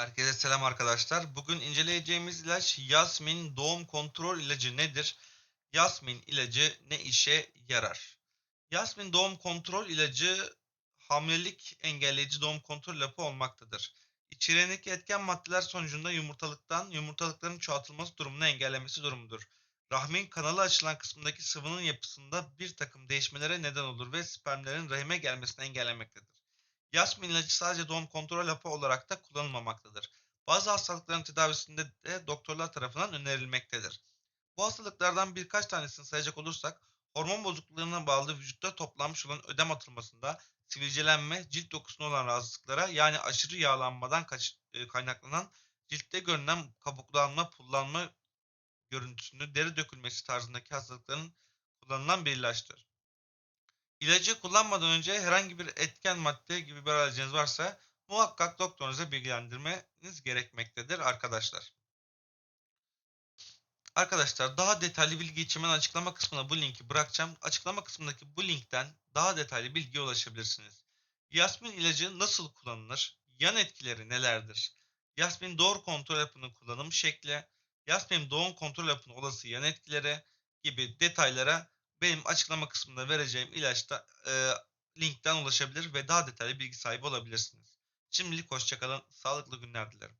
Herkese selam arkadaşlar. Bugün inceleyeceğimiz ilaç Yasmin doğum kontrol ilacı nedir? Yasmin ilacı ne işe yarar? Yasmin doğum kontrol ilacı hamilelik engelleyici doğum kontrol hapı olmaktadır. İçeriğindeki etken maddeler sonucunda yumurtalıktan yumurtalıkların çoğaltılması durumunu engellemesi durumudur. Rahmin kanalı açılan kısmındaki sıvının yapısında bir takım değişmelere neden olur ve spermlerin rahime gelmesini engellemektedir. Yasmin ilacı sadece doğum kontrol hapı olarak da kullanılmamaktadır. Bazı hastalıkların tedavisinde de doktorlar tarafından önerilmektedir. Bu hastalıklardan birkaç tanesini sayacak olursak, hormon bozukluklarına bağlı vücutta toplanmış olan ödem atılmasında, sivilcelenme, cilt dokusuna olan rahatsızlıklara yani aşırı yağlanmadan e, kaynaklanan ciltte görünen kabuklanma, pullanma görüntüsünü, deri dökülmesi tarzındaki hastalıkların kullanılan bir ilaçtır. İlacı kullanmadan önce herhangi bir etken madde gibi bir alerjiniz varsa muhakkak doktorunuza bilgilendirmeniz gerekmektedir arkadaşlar. Arkadaşlar daha detaylı bilgi için ben açıklama kısmına bu linki bırakacağım. Açıklama kısmındaki bu linkten daha detaylı bilgiye ulaşabilirsiniz. Yasmin ilacı nasıl kullanılır? Yan etkileri nelerdir? Yasmin doğru kontrol hapının kullanım şekli, Yasmin doğum kontrol hapının olası yan etkileri gibi detaylara benim açıklama kısmında vereceğim ilaçta e, linkten ulaşabilir ve daha detaylı bilgi sahibi olabilirsiniz. Şimdilik hoşçakalın, sağlıklı günler dilerim.